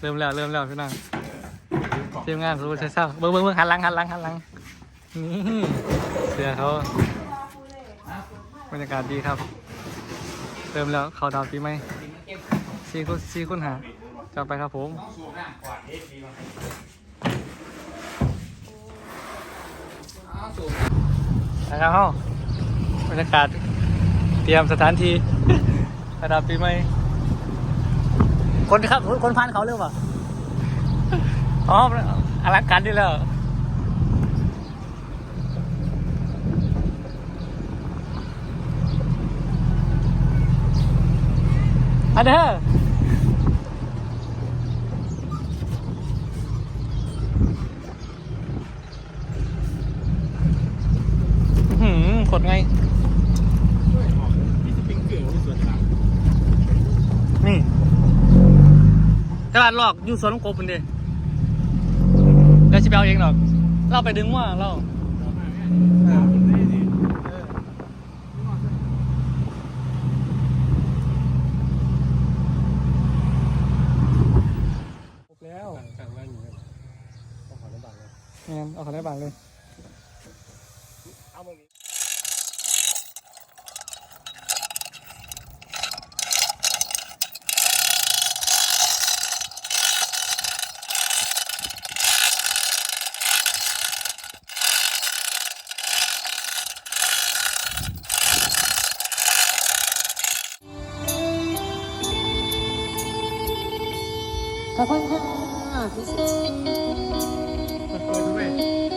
เริ่มแล้วเริ่มแล้วพี่น้องทีมงานรู้ใช่เศร้าเบิ้งเบิ้งเบิ้งหันหลังหันหลังหันหลังนี่เสือเขาบรรยากาศดีครับ เริ่มแล้วเขาดาวปีไหมสี่คนสี่คนหาจะไปครับผมนะครับเฮ้าบรรยากาศเตรียมสถานที่ ระดับปีใหม่ คนครับคนพันเขาเรื่องป่ะอ๋ออลังการดีแล้วอันเด้อหืมกดไง นี่ตลาดหลอกอยู่สวนของกบเป็นเดีแล้วจะไปเอาเองหรอก เราไปดึงว่าเราแล้วกลางบ้านอยู่ครับเอาขอน้ำบาทเลยงั้นเอาของได้บางเลย ขอบคุณค่ะ